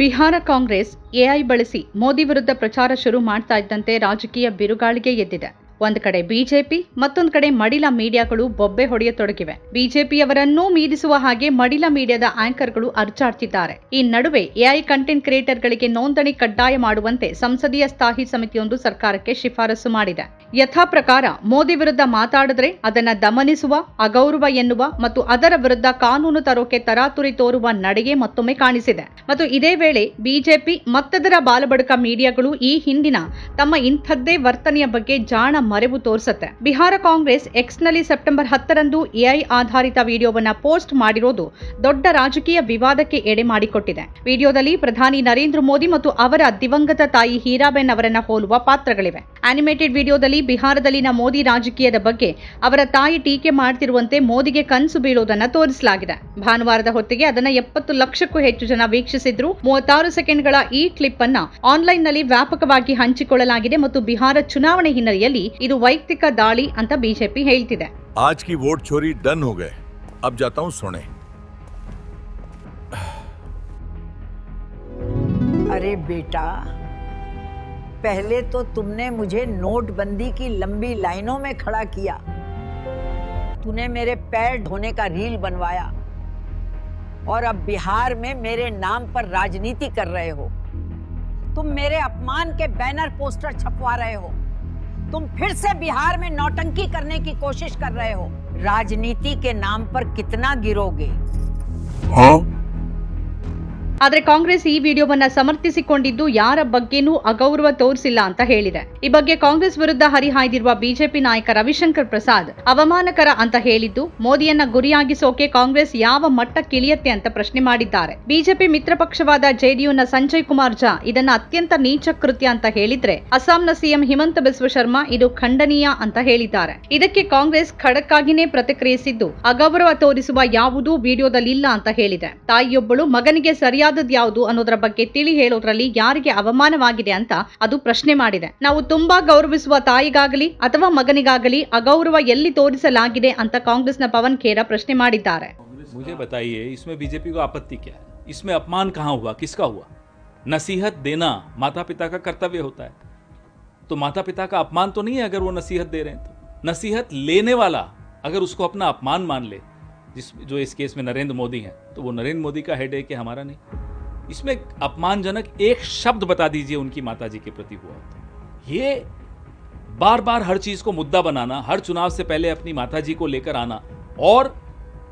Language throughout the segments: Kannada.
ಬಿಹಾರ ಕಾಂಗ್ರೆಸ್ ಎಐ ಬಳಸಿ ಮೋದಿ ವಿರುದ್ಧ ಪ್ರಚಾರ ಶುರು ಮಾಡ್ತಾ ಇದ್ದಂತೆ ರಾಜಕೀಯ ಬಿರುಗಾಳಿಗೆ ಎದ್ದಿದೆ. ಒಂದು ಕಡೆ ಬಿಜೆಪಿ, ಮತ್ತೊಂದು ಕಡೆ ಮಡಿಲ ಮೀಡಿಯಾಗಳು ಬೊಬ್ಬೆ ಹೊಡೆಯತೊಡಗಿವೆ ಬಿಜೆಪಿಯವರನ್ನೂ ಮೀರಿಸುವ ಹಾಗೆ ಮಡಿಲ ಮೀಡಿಯಾದ ಆಂಕರ್ಗಳು ಅರ್ಚಾಡ್ತಿದ್ದಾರೆ. ಈ ನಡುವೆ ಎಐ ಕಂಟೆಂಟ್ ಕ್ರಿಯೇಟರ್ಗಳಿಗೆ ನೋಂದಣಿ ಕಡ್ಡಾಯ ಮಾಡುವಂತೆ ಸಂಸದೀಯ ಸ್ಥಾಯಿ ಸಮಿತಿಯೊಂದು ಸರ್ಕಾರಕ್ಕೆ ಶಿಫಾರಸು ಮಾಡಿದೆ. ಯಥಾ ಪ್ರಕಾರ ಮೋದಿ ವಿರುದ್ಧ ಮಾತಾಡಿದ್ರೆ ಅದನ್ನ ದಮನಿಸುವ, ಅಗೌರವ ಎನ್ನುವ ಮತ್ತು ಅದರ ವಿರುದ್ಧ ಕಾನೂನು ತರೋಕೆ ತರಾತುರಿ ತೋರುವ ನಡೆಗೆ ಮತ್ತೊಮ್ಮೆ ಕಾಣಿಸಿದೆ. ಮತ್ತು ಇದೇ ವೇಳೆ ಬಿಜೆಪಿ ಮತ್ತದರ ಬಾಲಬಡುಕ ಮೀಡಿಯಾಗಳು ಈ ಹಿಂದಿನ ತಮ್ಮ ಇಂಥದ್ದೇ ವರ್ತನೆಯ ಬಗ್ಗೆ ಜಾಣ ಮರೆವು ತೋರಿಸುತ್ತೆ. ಬಿಹಾರ ಕಾಂಗ್ರೆಸ್ ಎಕ್ಸ್ನಲ್ಲಿ ಸೆಪ್ಟೆಂಬರ್ ಹತ್ತರಂದು ಎಐ ಆಧಾರಿತ ವಿಡಿಯೋವನ್ನ ಪೋಸ್ಟ್ ಮಾಡಿರೋದು ದೊಡ್ಡ ರಾಜಕೀಯ ವಿವಾದಕ್ಕೆ ಎಡೆ ಮಾಡಿಕೊಟ್ಟಿದೆ. ವಿಡಿಯೋದಲ್ಲಿ ಪ್ರಧಾನಿ ನರೇಂದ್ರ ಮೋದಿ ಮತ್ತು ಅವರ ದಿವಂಗತ ತಾಯಿ ಹೀರಾಬೆನ್ ಅವರನ್ನ ಹೋಲುವ ಪಾತ್ರಗಳಿವೆ. ಅನಿಮೇಟೆಡ್ ವಿಡಿಯೋದಲ್ಲಿ ಬಿಹಾರದಲ್ಲಿನ ಮೋದಿ ರಾಜಕೀಯದ ಬಗ್ಗೆ ಅವರ ತಾಯಿ ಟೀಕೆ ಮಾಡ್ತಿರುವಂತೆ ಮೋದಿಗೆ ಕನಸು ಬೀಳೋದನ್ನ ತೋರಿಸಲಾಗಿದೆ ಭಾನುವಾರದ ಹೊತ್ತಿಗೆ ಅದನ್ನ ಎಪ್ಪತ್ತು ಲಕ್ಷಕ್ಕೂ ಹೆಚ್ಚು ಜನ ವೀಕ್ಷಿಸಿದ್ರು ಮೂವತ್ತಾರು ಸೆಕೆಂಡ್ಗಳ ಈ ಕ್ಲಿಪ್ ಅನ್ನ ಆನ್ಲೈನ್ನಲ್ಲಿ ವ್ಯಾಪಕವಾಗಿ ಹಂಚಿಕೊಳ್ಳಲಾಗಿದೆ ಮತ್ತು ಬಿಹಾರ ಚುನಾವಣೆ ಹಿನ್ನೆಲೆಯಲ್ಲಿ ಇದು ವೈಯಕ್ತಿಕ ದಾಳಿ ಅಂತ ಬಿಜೆಪಿ ಹೇಳ್ತಿದೆ आज की वोट चोरी डन हो गए अब जाता हूँ सोने अरे बेटा पहले तो तुमने मुझे नोटबंदी की लंबी लाइनों में खड़ा किया। तूने मेरे पैर धोने का रील बनवाया। और अब बिहार में मेरे नाम पर राजनीति कर रहे हो। तुम मेरे अपमान के बैनर पोस्टर छपवा रहे हो। तुम फिर से बिहार में नौटंकी करने की कोशिश कर रहे हो। राजनीति के नाम पर कितना गिरोगे? ಆದ್ರೆ ಕಾಂಗ್ರೆಸ್ ಈ ವಿಡಿಯೋವನ್ನ ಸಮರ್ಥಿಸಿಕೊಂಡಿದ್ದು ಯಾರ ಬಗ್ಗೆನೂ ಅಗೌರವ ತೋರಿಸಿಲ್ಲ ಅಂತ ಹೇಳಿದೆ. ಈ ಬಗ್ಗೆ ಕಾಂಗ್ರೆಸ್ ವಿರುದ್ಧ ಹರಿಹಾಯ್ದಿರುವ ಬಿಜೆಪಿ ನಾಯಕ ರವಿಶಂಕರ್ ಪ್ರಸಾದ್ ಅವಮಾನಕರ ಅಂತ ಹೇಳಿದ್ದು, ಮೋದಿಯನ್ನ ಗುರಿಯಾಗಿಸೋಕೆ ಕಾಂಗ್ರೆಸ್ ಯಾವ ಮಟ್ಟಕ್ಕಿಳಿಯತ್ತೆ ಅಂತ ಪ್ರಶ್ನೆ ಮಾಡಿದ್ದಾರೆ. ಬಿಜೆಪಿ ಮಿತ್ರ ಪಕ್ಷವಾದ ಜೆಡಿಯುನ ಸಂಜಯ್ ಕುಮಾರ್ ಝಾ ಇದನ್ನ ಅತ್ಯಂತ ನೀಚ ಕೃತ್ಯ ಅಂತ ಹೇಳಿದ್ರೆ, ಅಸ್ಸಾಂನ ಸಿಎಂ ಹಿಮಂತ ಬಿಸ್ವ ಶರ್ಮಾ ಇದು ಖಂಡನೀಯ ಅಂತ ಹೇಳಿದ್ದಾರೆ. ಇದಕ್ಕೆ ಕಾಂಗ್ರೆಸ್ ಖಡಕ್ಕಾಗಿನೇ ಪ್ರತಿಕ್ರಿಯಿಸಿದ್ದು, ಅಗೌರವ ತೋರಿಸುವ ಯಾವುದೂ ವಿಡಿಯೋದಲ್ಲಿಲ್ಲ ಅಂತ ಹೇಳಿದೆ. ತಾಯಿಯೊಬ್ಬಳು ಮಗನಿಗೆ ಸರಿಯಾದದ್ದು ಯಾವುದು ಅನ್ನೋದರ ಬಗ್ಗೆ ತಿಳಿ ಹೇಳೋದ್ರಲ್ಲಿ ಯಾರಿಗೆ ಅವಮಾನವಾಗಿದೆ ಅಂತ ಅದು ಪ್ರಶ್ನೆ ಮಾಡಿದೆ ನಾವು ತುಂಬಾ ಗೌರವಿಸುವ ತಾಯಿಗಾಗಲಿ ಅಥವಾ ಮಗನಿಗಾಗಲಿ ಅಗೌರವ ಎಲ್ಲಿ ತೋರಿಸಲಾಗಿದೆ ಅಂತ ಕಾಂಗ್ರೆಸ್ನ ಪವನ್ ಖೇರಾ ಪ್ರಶ್ನೆ ಮಾಡಿದ್ದಾರೆ मुझे बताइए इसमें बीजेपी को आपत्ति क्या है इसमें अपमान कहाँ हुआ किसका हुआ नसीहत देना माता पिता का कर्तव्य होता है तो माता पिता का अपमान तो नहीं है अगर वो नसीहत दे रहे हैं तो नसीहत लेने वाला अगर उसको अपना अपमान मान ले जिस जो इस केस में नरेंद्र मोदी हैं तो वो नरेंद्र मोदी का हेड है कि हमारा नहीं इसमें अपमानजनक एक शब्द बता दीजिए उनकी माता जी के प्रति हुआ। हो तो ये बार बार हर चीज़ को मुद्दा बनाना, हर चुनाव से पहले अपनी माता जी को लेकर आना और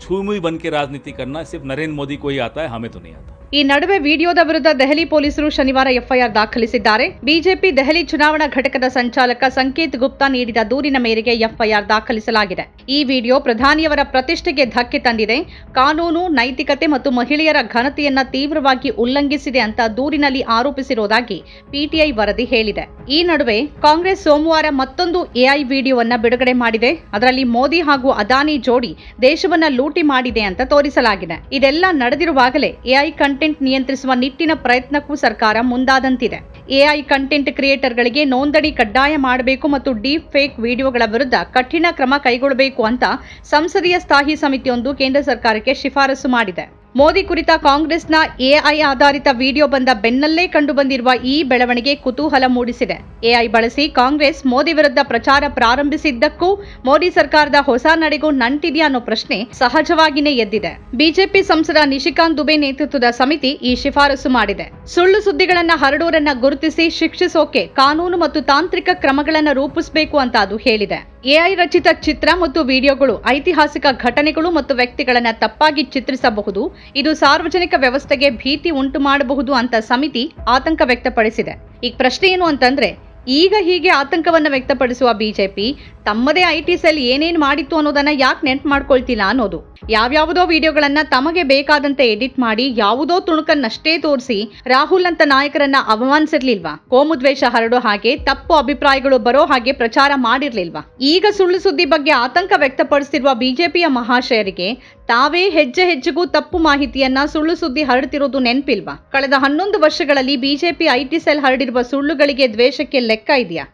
छुमुई बन के राजनीति करना, सिर्फ़ नरेंद्र मोदी को ही आता है, हमें तो नहीं आता। ಈ ನಡುವೆ ವಿಡಿಯೋದ ವಿರುದ್ಧ ದೆಹಲಿ ಪೊಲೀಸರು ಶನಿವಾರ ಎಫ್ಐಆರ್ ದಾಖಲಿಸಿದ್ದಾರೆ. ಬಿಜೆಪಿ ದೆಹಲಿ ಚುನಾವಣಾ ಘಟಕದ ಸಂಚಾಲಕ ಸಂಕೇತ್ ಗುಪ್ತಾ ನೀಡಿದ ದೂರಿನ ಮೇರೆಗೆ ಎಫ್ಐಆರ್ ದಾಖಲಿಸಲಾಗಿದೆ. ಈ ವಿಡಿಯೋ ಪ್ರಧಾನಿಯವರ ಪ್ರತಿಷ್ಠೆಗೆ ಧಕ್ಕೆ ತಂದಿದೆ. ಕಾನೂನು, ನೈತಿಕತೆ ಮತ್ತು ಮಹಿಳೆಯರ ಘನತೆಯನ್ನ ತೀವ್ರವಾಗಿ ಉಲ್ಲಂಘಿಸಿದೆ ಅಂತ ದೂರಿನಲ್ಲಿ ಆರೋಪಿಸಿರುವುದಾಗಿ ಪಿಟಿಐ ವರದಿ ಹೇಳಿದೆ. ಈ ನಡುವೆ ಕಾಂಗ್ರೆಸ್ ಸೋಮವಾರ ಮತ್ತೊಂದು ಎಐ ವಿಡಿಯೋವನ್ನ ಬಿಡುಗಡೆ ಮಾಡಿದೆ. ಅದರಲ್ಲಿ ಮೋದಿ ಹಾಗೂ ಅದಾನಿ ಜೋಡಿ ದೇಶವನ್ನ ಲೂಟಿ ಮಾಡಿದೆ ಅಂತ ತೋರಿಸಲಾಗಿದೆ. ಇದೆಲ್ಲ ನಡೆದಿರುವಾಗಲೇ ಎಐ ಕಂಟೆಂಟ್ ನಿಯಂತ್ರಿಸುವ ನಿಟ್ಟಿನ ಪ್ರಯತ್ನಕ್ಕೂ ಸರ್ಕಾರ ಮುಂದಾದಂತಿದೆ. ಎಐ ಕಂಟೆಂಟ್ ಕ್ರಿಯೇಟರ್ಗಳಿಗೆ ನೋಂದಣಿ ಕಡ್ಡಾಯ ಮಾಡಬೇಕು ಮತ್ತು ಡೀಪ್ ಫೇಕ್ ವಿಡಿಯೋಗಳ ವಿರುದ್ಧ ಕಠಿಣ ಕ್ರಮ ಕೈಗೊಳ್ಳಬೇಕು ಅಂತ ಸಂಸದೀಯ ಸ್ಥಾಯಿ ಸಮಿತಿಯೊಂದು ಕೇಂದ್ರ ಸರ್ಕಾರಕ್ಕೆ ಶಿಫಾರಸು ಮಾಡಿದೆ. ಮೋದಿ ಕುರಿತ ಕಾಂಗ್ರೆಸ್ನ ಎಐ ಆಧಾರಿತ ವಿಡಿಯೋ ಬಂದ ಬೆನ್ನಲ್ಲೇ ಕಂಡುಬಂದಿರುವ ಈ ಬೆಳವಣಿಗೆ ಕುತೂಹಲ ಮೂಡಿಸಿದೆ. ಎಐ ಬಳಸಿ ಕಾಂಗ್ರೆಸ್ ಮೋದಿ ವಿರುದ್ಧ ಪ್ರಚಾರ ಪ್ರಾರಂಭಿಸಿದ್ದಕ್ಕೂ ಮೋದಿ ಸರ್ಕಾರದ ಹೊಸ ನಡೆಗೂ ನಂಟಿದೆಯಾ ಅನ್ನೋ ಪ್ರಶ್ನೆ ಸಹಜವಾಗಿಯೇ ಎದ್ದಿದೆ. ಬಿಜೆಪಿ ಸಂಸದ ನಿಶಿಕಾಂತ್ ದುಬೆ ನೇತೃತ್ವದ ಸಮಿತಿ ಈ ಶಿಫಾರಸು ಮಾಡಿದೆ. ಸುಳ್ಳು ಸುದ್ದಿಗಳನ್ನ ಹರಡೋರನ್ನ ಗುರುತಿಸಿ ಶಿಕ್ಷಿಸೋಕೆ ಕಾನೂನು ಮತ್ತು ತಾಂತ್ರಿಕ ಕ್ರಮಗಳನ್ನು ರೂಪಿಸಬೇಕು ಅಂತ ಅದು ಹೇಳಿದೆ. ಎಐ ರಚಿತ ಚಿತ್ರ ಮತ್ತು ವಿಡಿಯೋಗಳು, ಐತಿಹಾಸಿಕ ಘಟನೆಗಳು ಮತ್ತು ವ್ಯಕ್ತಿಗಳನ್ನು ತಪ್ಪಾಗಿ ಚಿತ್ರಿಸಬಹುದು. ಇದು ಸಾರ್ವಜನಿಕ ವ್ಯವಸ್ಥೆಗೆ ಭೀತಿ ಉಂಟು ಮಾಡಬಹುದು ಅಂತ ಸಮಿತಿ ಆತಂಕ ವ್ಯಕ್ತಪಡಿಸಿದೆ. ಈಗ ಪ್ರಶ್ನೆ ಏನು ಅಂತಂದ್ರೆ ಈಗ ಹೀಗೆ ಆತಂಕವನ್ನ ವ್ಯಕ್ತಪಡಿಸುವ ಬಿಜೆಪಿ ತಮ್ಮದೇ ಐ ಟಿ ಸೆಲ್ ಏನೇನ್ ಮಾಡಿತ್ತು ಅನ್ನೋದನ್ನ ಯಾಕೆ ನೆನ್ಪು ಮಾಡ್ಕೊಳ್ತಿಲ್ಲ ಅನ್ನೋದು. ಯಾವ್ಯಾವುದೋ ವಿಡಿಯೋಗಳನ್ನ ತಮಗೆ ಬೇಕಾದಂತೆ ಎಡಿಟ್ ಮಾಡಿ ಯಾವುದೋ ತುಣುಕನ್ನಷ್ಟೇ ತೋರಿಸಿ ರಾಹುಲ್ ಅಂತ ನಾಯಕರನ್ನ ಅವಮಾನಿಸಿರ್ಲಿಲ್ವಾ? ಕೋಮುದ್ವೇಷ ಹರಡೋ ಹಾಗೆ ತಪ್ಪು ಅಭಿಪ್ರಾಯಗಳು ಬರೋ ಹಾಗೆ ಪ್ರಚಾರ ಮಾಡಿರ್ಲಿಲ್ವಾ? ಈಗ ಸುಳ್ಳು ಸುದ್ದಿ ಬಗ್ಗೆ ಆತಂಕ ವ್ಯಕ್ತಪಡಿಸಿರುವ ಬಿಜೆಪಿಯ ಮಹಾಶಯರಿಗೆ ತಾವೇ ಹೆಜ್ಜೆ ಹೆಜ್ಜೆಗೂ ತಪ್ಪು ಮಾಹಿತಿಯನ್ನ ಸುಳ್ಳು ಸುದ್ದಿ ಹರಡ್ತಿರೋದು ನೆನಪಿಲ್ವಾ? ಕಳೆದ ಹನ್ನೊಂದು ವರ್ಷಗಳಲ್ಲಿ ಬಿಜೆಪಿ ಐಟಿ ಸೆಲ್ ಹರಡಿರುವ ಸುಳ್ಳುಗಳಿಗೆ ದ್ವೇಷಕ್ಕೆ ಲೆಕ್ಕ ಇದೆಯಾ?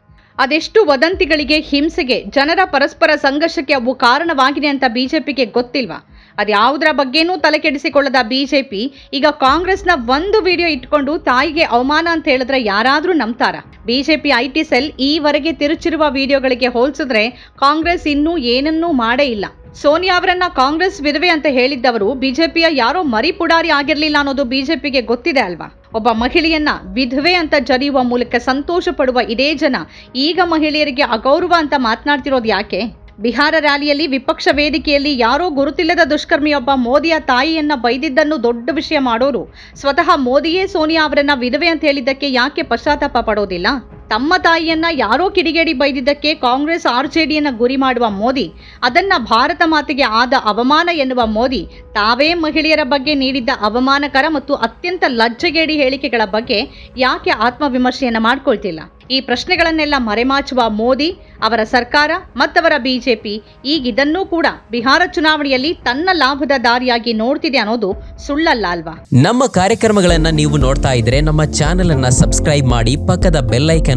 ಅದೆಷ್ಟು ವದಂತಿಗಳಿಗೆ ಹಿಂಸೆಗೆ ಜನರ ಪರಸ್ಪರ ಸಂಘರ್ಷಕ್ಕೆ ಅವು ಕಾರಣವಾಗಿದೆ ಅಂತ ಬಿಜೆಪಿಗೆ ಗೊತ್ತಿಲ್ವಾ? ಅದ್ಯಾವುದರ ಬಗ್ಗೆನೂ ತಲೆ ಕೆಡಿಸಿಕೊಳ್ಳದ ಬಿಜೆಪಿ, ಈಗ ಕಾಂಗ್ರೆಸ್ನ ಒಂದು ವಿಡಿಯೋ ಇಟ್ಕೊಂಡು ತಾಯಿಗೆ ಅವಮಾನ ಅಂತ ಹೇಳಿದ್ರೆ ಯಾರಾದರೂ ನಂಬ್ತಾರ? ಬಿಜೆಪಿ ಐಟಿ ಸೆಲ್ ಈವರೆಗೆ ತಿರುಚಿರುವ ವಿಡಿಯೋಗಳಿಗೆ ಹೋಲಿಸಿದ್ರೆ ಕಾಂಗ್ರೆಸ್ ಇನ್ನೂ ಏನನ್ನೂ ಮಾಡೇ ಇಲ್ಲ. ಸೋನಿಯಾ ಅವರನ್ನ ಕಾಂಗ್ರೆಸ್ ವಿಧವೆ ಅಂತ ಹೇಳಿದ್ದವರು ಬಿಜೆಪಿಯ ಯಾರೋ ಮರಿ ಪುಡಾರಿ ಆಗಿರಲಿಲ್ಲ ಅನ್ನೋದು ಬಿಜೆಪಿಗೆ ಗೊತ್ತಿದೆ ಅಲ್ವಾ? ಒಬ್ಬ ಮಹಿಳೆಯನ್ನ ವಿಧವೆ ಅಂತ ಜರಿಯುವ ಮೂಲಕ ಸಂತೋಷ ಪಡುವ ಇದೇ ಜನ ಈಗ ಮಹಿಳೆಯರಿಗೆ ಅಗೌರವ ಅಂತ ಮಾತನಾಡ್ತಿರೋದು ಯಾಕೆ? ಬಿಹಾರ ರ್ಯಾಲಿಯಲ್ಲಿ ವಿಪಕ್ಷ ವೇದಿಕೆಯಲ್ಲಿ ಯಾರೋ ಗುರುತಿಲ್ಲದ ದುಷ್ಕರ್ಮಿಯೊಬ್ಬ ಮೋದಿಯ ತಾಯಿಯನ್ನ ಬೈದಿದ್ದನ್ನು ದೊಡ್ಡ ವಿಷಯ ಮಾಡೋರು. ಸ್ವತಃ ಮೋದಿಯೇ ಸೋನಿಯಾ ಅವರನ್ನ ವಿಧವೆ ಅಂತ ಹೇಳಿದ್ದಕ್ಕೆ ಯಾಕೆ ಪಶ್ಚಾತ್ತಾಪ ಪಡೋದಿಲ್ಲ? ತಮ್ಮ ತಾಯಿಯನ್ನ ಯಾರೋ ಕಿಡಿಗೇಡಿ ಬೈದಿದ್ದಕ್ಕೆ ಕಾಂಗ್ರೆಸ್ ಆರ್ ಜೆ ಡಿಯನ್ನು ಗುರಿ ಮಾಡುವ ಮೋದಿ, ಅದನ್ನ ಭಾರತ ಮಾತೆಗೆ ಆದ ಅವಮಾನ ಎನ್ನುವ ಮೋದಿ, ತಾವೇ ಮಹಿಳೆಯರ ಬಗ್ಗೆ ನೀಡಿದ್ದ ಅವಮಾನಕರ ಮತ್ತು ಅತ್ಯಂತ ಲಜ್ಜೆಗೇಡಿ ಹೇಳಿಕೆಗಳ ಬಗ್ಗೆ ಯಾಕೆ ಆತ್ಮವಿಮರ್ಶೆಯನ್ನ ಮಾಡ್ಕೊಳ್ತಿಲ್ಲ? ಈ ಪ್ರಶ್ನೆಗಳನ್ನೆಲ್ಲ ಮರೆಮಾಚುವ ಮೋದಿ, ಅವರ ಸರ್ಕಾರ ಮತ್ತವರ ಬಿಜೆಪಿ, ಈಗ ಇದನ್ನೂ ಕೂಡ ಬಿಹಾರ ಚುನಾವಣೆಯಲ್ಲಿ ತನ್ನ ಲಾಭದ ದಾರಿಯಾಗಿ ನೋಡ್ತಿದೆ ಅನ್ನೋದು ಸುಳ್ಳಲ್ಲ ಅಲ್ವಾ? ನಮ್ಮ ಕಾರ್ಯಕ್ರಮಗಳನ್ನ ನೀವು ನೋಡ್ತಾ ಇದ್ರೆ ನಮ್ಮ ಚಾನೆಲ್ ಅನ್ನ ಸಬ್ಸ್ಕ್ರೈಬ್ ಮಾಡಿ ಪಕ್ಕದ ಬೆಲ್